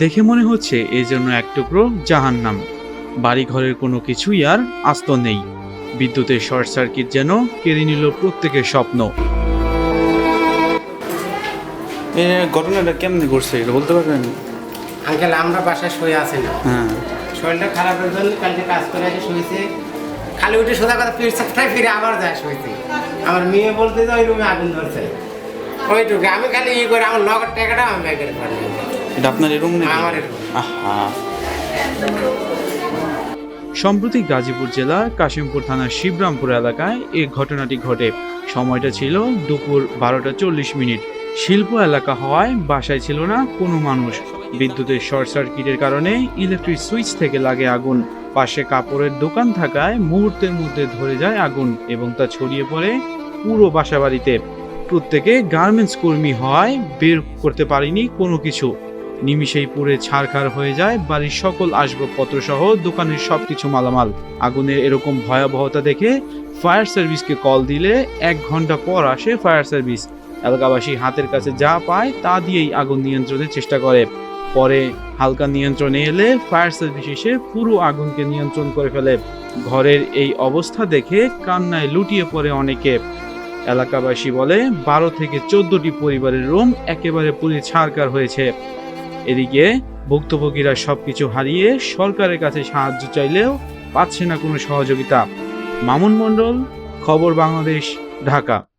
দেখে মনে হচ্ছে এই জন্য এক টুকরো জাহান্নাম। বাড়ি ঘরের কোনো কিছুই আর আস্ত নেই। বিদ্যুতের শর্ট সার্কিট যেন কেড়ে নিল প্রত্যেকের স্বপ্ন। ঘটনাটা কেমনি ঘটছে এটা বলতে পারবেন? আঙ্কেল আমরা বাসায় শুয়ে আছি না। হ্যাঁ। শরীরটা খারাপের জন্য কালকে কাজ করে এসে শুয়েছে। খালি উঠে সোজা কথা ফিরে ফিরে আবার যায় শুয়েছে। আমার মেয়ে বলতে যে ওই রুমে আগুন ধরছে। ওইটুকু আমি খালি ইয়ে করে আমার নগদ টাকাটা আমি করে এটা আপনার এরকম আমার এরকম। আহা। সম্প্রতি গাজীপুর জেলার কাশিমপুর থানার শিবরামপুর এলাকায় এই ঘটনাটি ঘটে। সময়টা ছিল দুপুর বারোটা চল্লিশ মিনিট। শিল্প এলাকা হওয়ায় বাসায় ছিল না কোনো মানুষ। বিদ্যুতের শর্ট সার্কিটের কারণে ইলেকট্রিক সুইচ থেকে লাগে আগুন। পাশে কাপড়ের দোকান থাকায় মুহূর্তের মধ্যে ধরে যায় আগুন এবং তা ছড়িয়ে পড়ে পুরো বাসাবাড়িতে। প্রত্যেকে গার্মেন্টস কর্মী হওয়ায় বের করতে পারেনি কোনো কিছু। নিমিষেই পুড়ে ছারখার হয়ে যায় বাড়ির সকল আসবাবপত্র সহ দোকানের সবকিছু মালামাল। আগুনের এরকম ভয়াবহতা দেখে ফায়ার সার্ভিসকে কল দিলে এক ঘণ্টা পর আসে ফায়ার সার্ভিস এলাকাবাসী হাতের কাছে যা পায় তা দিয়েই আগুন নিয়ন্ত্রণের চেষ্টা করে। পরে হালকা নিয়ন্ত্রণে এলে ফায়ার সার্ভিস এসে পুরো আগুনকে নিয়ন্ত্রণ করে ফেলে। ঘরের এই অবস্থা দেখে কান্নায় লুটিয়ে পড়ে অনেকে। এলাকাবাসী বলে, বারো থেকে চোদ্দটি পরিবারের রুম একেবারে পুড়ে ছাড়কার হয়েছে। এদিকে ভুক্তভোগীরা সবকিছু হারিয়ে সরকারের কাছে সাহায্য চাইলেও পাচ্ছে না কোনো সহযোগিতা। মামুন মণ্ডল, খবর বাংলাদেশ, ঢাকা।